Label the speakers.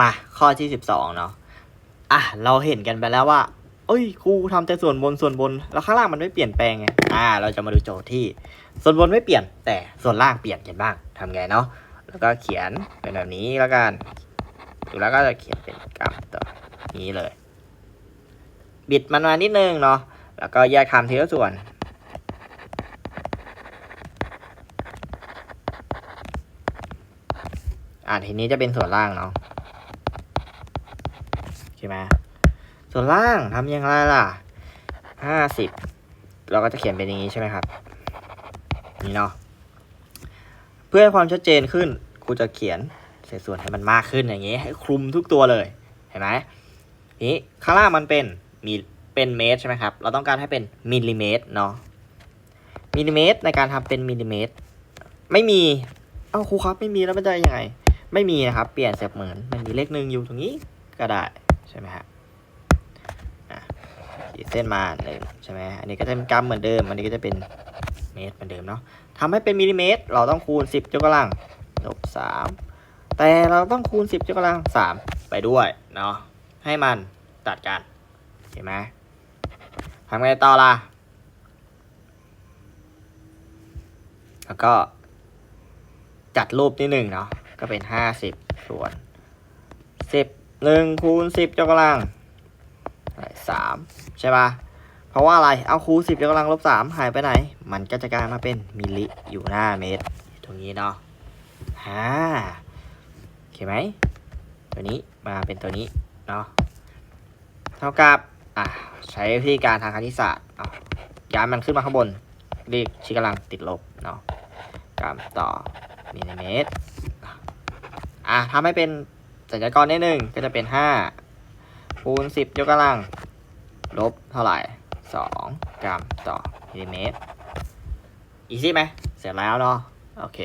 Speaker 1: มาข้อที่สิบสองเนาะอะเราเห็นกันไปแล้วว่าเอ้ยครูทำแต่ส่วนบนส่วนบนแล้วข้างล่างมันไม่เปลี่ยนแปลงไงอ่า เราจะมาดูโจทย์ที่ ส่วนบนไม่เปลี่ยน แต่ส่วนล่างเปลี่ยนกันบ้างทำไงเนาะแล้วก็เขียนเป็นแบบนี้แล้วกันแล้วก็จะเขียนเป็นกราฟตัวนี้เลย บิดมันมานิดนึงเนาะแล้วก็แยกคำทีละส่วนอ่าทีนี้จะเป็นส่วนล่างเนาะ ช่ไหมส่วนล่างทำยังไงล่ะห้าสิบเราก็จะเขียนเป็นอย่างนี้ใช่ไหมครับนี่เนาะเพื่อให้ความชัดเจนขึ้นครูจะเขียนเศษส่วนให้มันมากขึ้นอย่างนี้ให้คลุมทุกตัวเลยเห็นไหมนี้ข้างล่างมันเป็นมีเป็นเมตรใช่ไหมครับ เราต้องการให้เป็นมิลลิเมตรเนาะมิลลิเมตรในการทำเป็นมิลลิเมตร ไม่มีเอ้าครูครับไม่มีแล้วมันจะยังไง ไม่มีนะครับ เปลี่ยนเสร็จเหมือนมันมีเลขหนึ่งอยู่ตรงนี้ก็ได้ ใช่ไหมฮะขีดเส้นมาหนึ่งใช่ไหมอันนี้ก็จะเป็นกรัมเหมือนเดิม อันนี้ก็จะเป็นเมตรเหมือนเดิมเนาะทำให้เป็นมิลลิเมตร เราต้องคูณ 10ยกกำลังลบสามแต่เราต้องคูณ 10ยกกำลังสามไปด้วยเนาะให้มันตัดกันเห็นไหมทำไงต่อล่ะ แล้วก็ จัดรูปที่หนึ่งเนาะก็เป็นห้าสิบส่วนสิบ หนึ่งคูณสิบยกกำลังสามใช่ปะเพราะว่าอะไร เอาคูณสิบยกกำลังลบสามหายไปไหน มันก็จะกลายมาเป็นมิลลิอยู่หน้าเมตร ตรงนี้เนาะฮ่าโอเคไหม ตัวนี้มาเป็นตัวนี้เนาะ เท่ากับ อะ ใช้วิธีการทางคณิตศาสตร์เอาย้ายมันขึ้นมาข้างบน เรียกชี้กำลังติดลบเนาะกรัมต่อมิลลิเมตร อะทำให้เป็น สัญญากรได้หนึ่งก็จะเป็นห้าคูณสิบยกกำลัง ลบเท่าไหร่สองกรัมต่อมิลลิเมตรอีซี่ไหมเสร็จแล้วเนาะโอเค